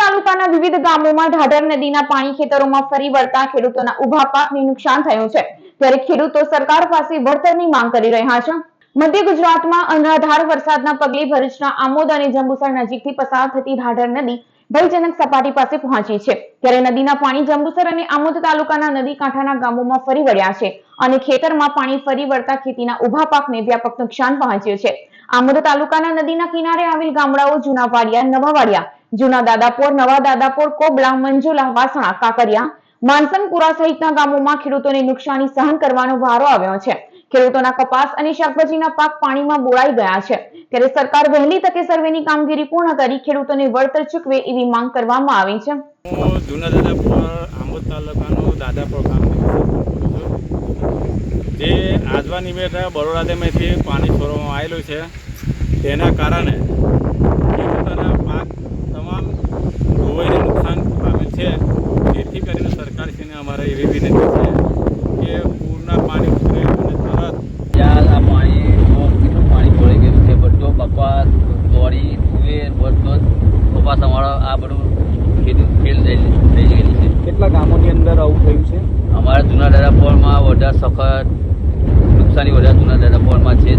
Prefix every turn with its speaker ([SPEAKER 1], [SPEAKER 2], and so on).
[SPEAKER 1] તાલુકાના વિવિધ ગામોમાં ઢાઢર નદીના પાણી ખેતરોમાં ફરી વળતા ખેડૂતોના ઊભા પાકને નુકસાન થયું છે. ત્યારે ખેડૂતો સરકાર પાસે વળતરની માંગ કરી રહ્યા છે. મધ્ય ગુજરાતમાં અનરાધાર વરસાદના પગલે ભરૂચના આમોદ અને જંબુસર નજીકથી પસાર થતી ઢાઢર નદી ભયજનક સપાટી પાસે પહોંચી છે. ત્યારે નદીના પાણી જંબુસર અને આમોદ તાલુકાના નદી કાંઠાના ગામોમાં ફરી વળ્યા છે અને ખેતરમાં પાણી ફરી વળતા ખેતીના ઊભા પાકને વ્યાપક નુકસાન પહોંચ્યું છે. આમોદ તાલુકાના નદીના કિનારે આવેલ ગામડાઓ જૂના વાડિયા નવા વાડિયા જૂના દાદાપોર, નવા દાદાપોર, કોબલા, મંજુલા, વાસણા, કાકરિયા માનસંગપુરા સહિતના ગામોમાં ખેડૂતોને નુકસાની સહન કરવાનો વારો આવ્યો છે. ખેડૂતોના કપાસ અને શાકભાજીના પાક પાણીમાં બોળાઈ ગયા છે. ત્યારે સરકાર વહેલી તકે સર્વેની કામગીરી પૂર્ણ કરી ખેડૂતોને વળતર ચૂકવે એવી માંગ કરવામાં આવી છે.
[SPEAKER 2] જૂના દાદાપુર આંબોદ તાલુકાનું દાદાપુર ગામ જે આજવા નિમિત્તે બરોડા ડેમેથી પાણી છોડવામાં આવેલું છે. તેના કારણે ખેડૂતોના પાક છે કે પૂરના પાણી ઉતરે અને તરત
[SPEAKER 3] આ પાણી કેટલું પાણી ભરાઈ ગયેલું છે? બધો કપાસ ચોરી તુવેર બધો કપાસ અમારો આ બધું ખેતી ફેલ થઈ છે
[SPEAKER 4] કેટલા ગામોની અંદર આવું થયું છે?
[SPEAKER 3] અમારા જૂના દાદાપોરમાં વધારે સખત નુકસાની વધારે જૂના દાદાપોરમાં છે જ